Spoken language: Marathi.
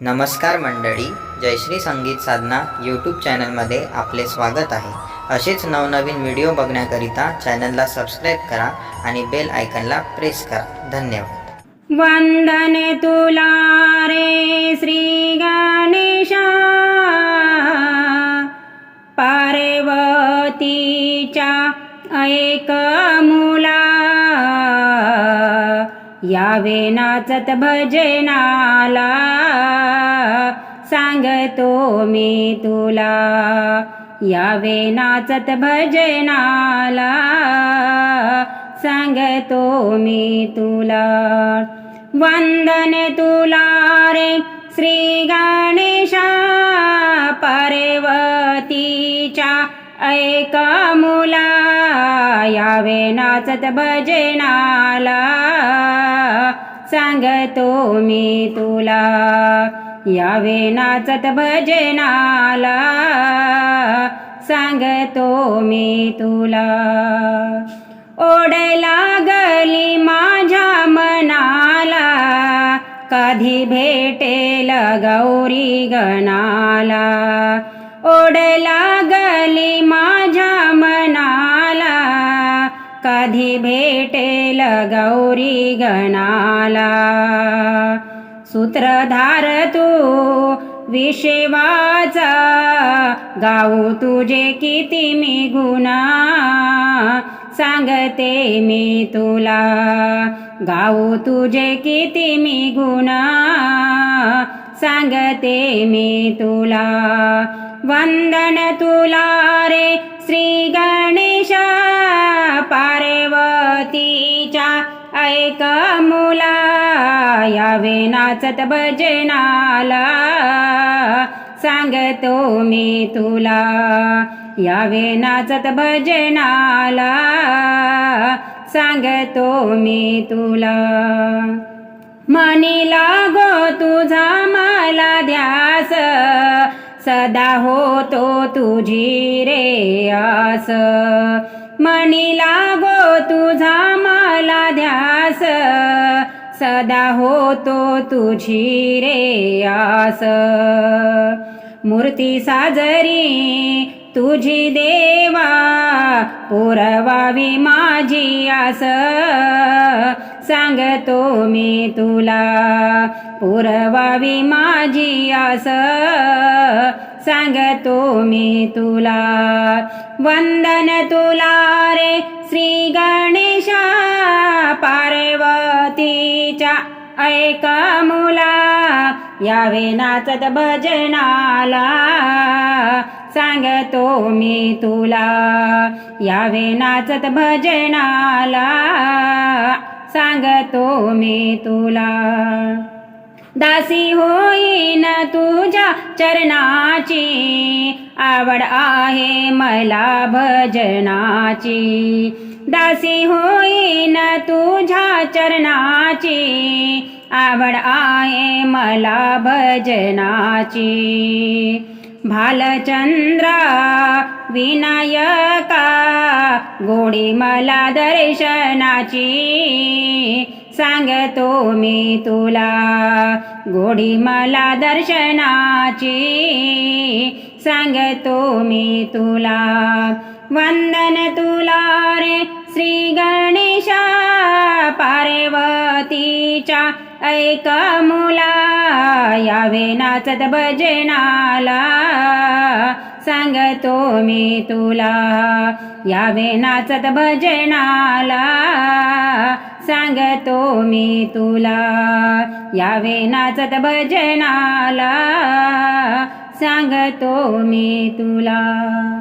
नमस्कार मंडळी जयश्री संगीत साधना यूट्यूब चॅनलमध्ये आपले स्वागत आहे. असेच नवनवीन व्हिडिओ बघण्याकरिता चॅनलला सबस्क्राईब करा आणि बेल आयकनला प्रेस करा. धन्यवाद. वंदने तुला रे श्री गणेशा. पार्वतीच्या ऐक मुला. यावे नाचत भजनाला. सांगतो मी तुला यावे नाचत भजनाला सांगतो मी तुला वंदन तुला रे श्री गणेशा पार्वतीच्या ऐका मुला. यावे नाचत भजनाला सांगतो मी तुला यावे नाचत भजनाला सांगतो मी तुला. ओढ लागली माझ्या मनाला कधी भेटेल गौरी गणाला. ओढ लागली माझ्या मनाला कधी भेटेल गौरी गणाला. सूत्रधार तू विषेवाचा गाऊ तुझे किती मी गुणा सांगते मी तुला गाऊ तुझे किती मी गुणा सांगते मी तुला वंदन तुला रे श्री गणे ऐका मुला यावे नाचत भजनाला. सांगतो मी तुला यावे नाचत भजनाला. सांगतो मी तुला. मनी लागो तुझा मला ध्यास सदा होतो तुझी रे आस. मनी लागो तुझा मला ध्यास. सदा होतो तुझी रे आस. मूर्ती साजरी तुझी देवा पुरवावी माझी आस. सांगतो मी तुला पुरवावी माझी आस. सांगतो मी तुला. वंदन तुला रे श्री गणेशा पार्वतीच्या. ऐक मुला यावे नाचत भजनाला. सांगतो मी तुला यावे नाचत भजनाला. सांगतो मी तुला. दासी होईन तुझ्या चरणाची. आवड आहे मला भजनाची. दासी होईन तुझ्या चरणाची. आवड आहे मला भजनाची. भालचंद्रा विनायका गोडी मला दर्शनाची सांगतो मी तुला. गोडी मला दर्शनाची सांगतो मी तुला. वंदन तुला रे श्री गणेशा पार्वतीच्या ऐक मुला यावे नाचत भजनाला सांगतो मी तुला. यावे नाचत भजनाला सांगतो मी तुला. यावे नाचत भजनाला सांगतो मी तुला.